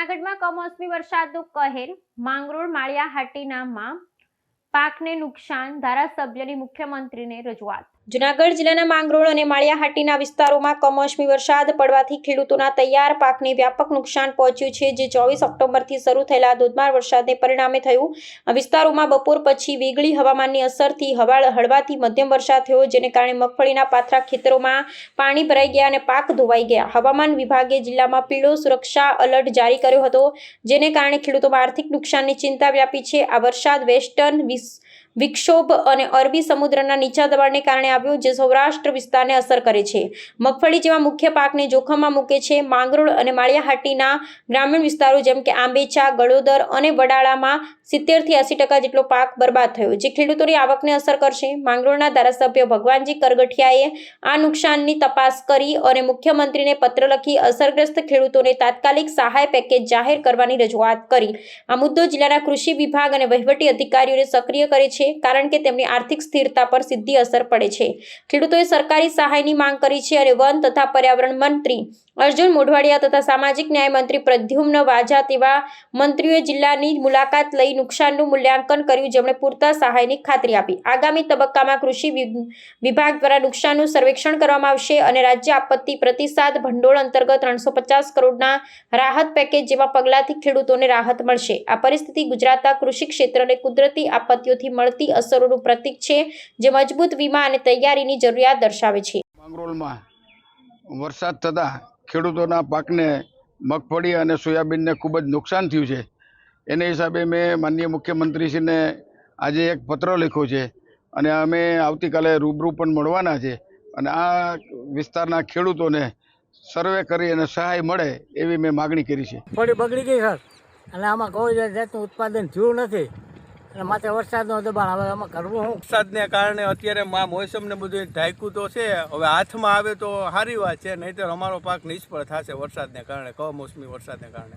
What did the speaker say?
જૂનાગઢમાં કમોસમી વરસાદનું કહેર માંગરોળ માળિયા હાટીનામાં પાકને નુકસાન ધારાસભ્યની મુખ્યમંત્રીને રજૂઆત. જૂનાગઢ જિલ્લાના માંગરોળ અને માળિયાહાટીના વિસ્તારોમાં કમોસમી વરસાદ પડવાથી ખેડૂતોના તૈયાર પાકને વ્યાપક નુકસાન પહોંચ્યું છે, જે ચોવીસ ઓક્ટોબરથી શરૂ થયેલા ધોધમાર વરસાદને પરિણામે થયું. વિસ્તારોમાં બપોર પછી વેગળી હવામાનની અસરથી હવા, હળવાથી મધ્યમ વરસાદ થયો, જેને કારણે મગફળીના પાથરા ખેતરોમાં પાણી ભરાઈ ગયા અને પાક ધોવાઈ ગયા. હવામાન વિભાગે જિલ્લામાં પીળો સુરક્ષા અલર્ટ જારી કર્યો હતો, જેને કારણે ખેડૂતોમાં આર્થિક નુકસાનની ચિંતા વ્યાપી છે. આ વરસાદ વેસ્ટર્ન વિસ- વિક્ષોભ અને અરબી સમુદ્રના નીચા દબાણને કારણે આવ્યો, જે સૌરાષ્ટ્ર વિસ્તારને અસર કરે છે. મગફળી જેવા મુખ્ય પાકને જોખમમાં મૂકે છે. માંગરોળ અને માળિયાહાટીના ગ્રામીણ વિસ્તારો જેમ કે આંબેચા, ગળોદર અને વડાળામાં સિત્તેરથી એંસી ટકા જેટલો પાક બરબાદ થયો, જે ખેડૂતોની આવકને અસર કરશે. માંગરોળના ધારાસભ્ય ભગવાનજી કરગઠિયાએ આ નુકસાનની તપાસ કરી અને મુખ્યમંત્રીને પત્ર લખી અસરગ્રસ્ત ખેડૂતોને તાત્કાલિક સહાય પેકેજ જાહેર કરવાની રજૂઆત કરી. આ મુદ્દો જિલ્લાના કૃષિ વિભાગ અને વહીવટી અધિકારીઓને સક્રિય કરે છે. કારણ કે તેમની આર્થિક સ્થિરતા પર સીધી અસર પડે છે. ખેડૂતોએ સરકારી સહાયની માંગ કરી છે અને વન તથા પર્યાવરણ મંત્રી અર્જુન મોઢવાડિયા તથા સામાજિક ન્યાય મંત્રી પ્રદ્યુમ્ન વાજા તેવા મંત્રીઓએ જિલ્લાની મુલાકાત લઈ નુકસાનનું મૂલ્યાંકન કર્યું, જેમણે પૂરતા સહાયની ખાતરી આપી. આગામી તબક્કામાં કૃષિ વિભાગ દ્વારા નુકસાનનું સર્વેક્ષણ કરવામાં આવશે અને રાજ્ય આપત્તિ પ્રતિસાદ ભંડોળ અંતર્ગત ત્રણસો પચાસ કરોડના રાહત પેકેજ જેવા પગલાંથી ખેડૂતોને રાહત મળશે. આ પરિસ્થિતિ ગુજરાતના કૃષિ ક્ષેત્રને કુદરતી આપત્તિઓથી મળતી અસરોનું પ્રતીક છે, જે મજબૂત વીમા અને તૈયારીની જરૂરિયાત દર્શાવે છે. વરસાદ થતાં ખેડૂતોના પાકને મગફળી અને સોયાબીનને ખૂબ જ નુકસાન થયું છે. એને હિસાબે મેં માનનીય મુખ્યમંત્રીશ્રીને આજે એક પત્ર લખ્યો છે અને અમે આવતીકાલે રૂબરૂ પણ મળવાના છે અને આ વિસ્તારના ખેડૂતોને સર્વે કરી અને સહાય મળે એવી મેં માગણી કરી છે. બગડી ગઈ સર અને આમાં કોઈ જાતનું ઉત્પાદન થયું નથી. અને માથે વરસાદનો દબાણ હવે આમાં કરવું શું વરસાદને કારણે અત્યારે આ મોસમને બધું ઢાંક્યું તો છે, હવે હાથમાં આવે તો સારી વાત છે, નહીંતર અમારો પાક નિષ્ફળ થશે વરસાદને કારણે, કમોસમી વરસાદને કારણે.